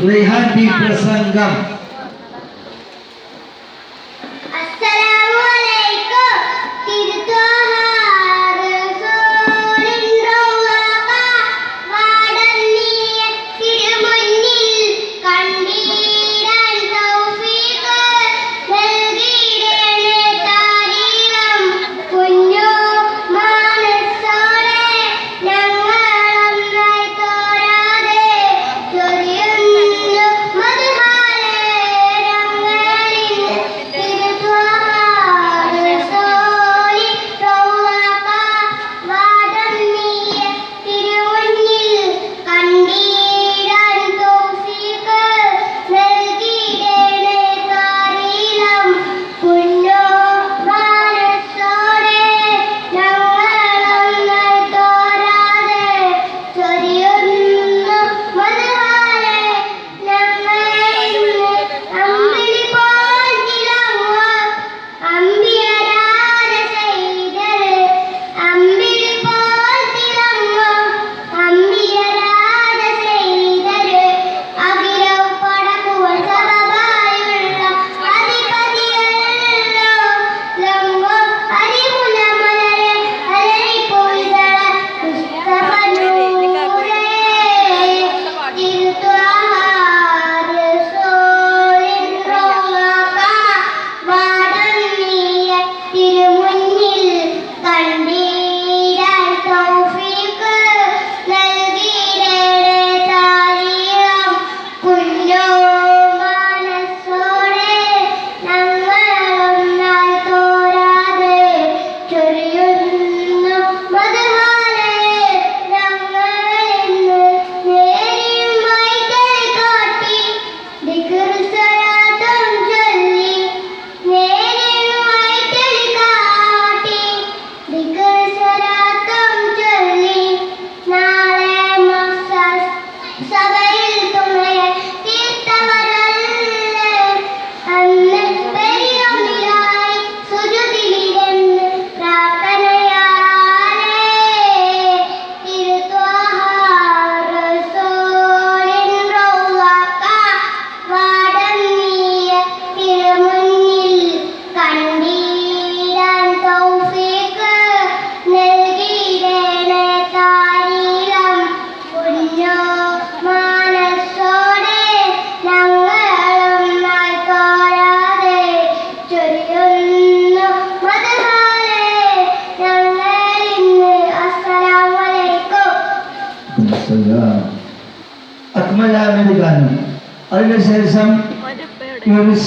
Rehan Di Prasangga അക്മലാമിന് ഗാനം അതിനുശേഷം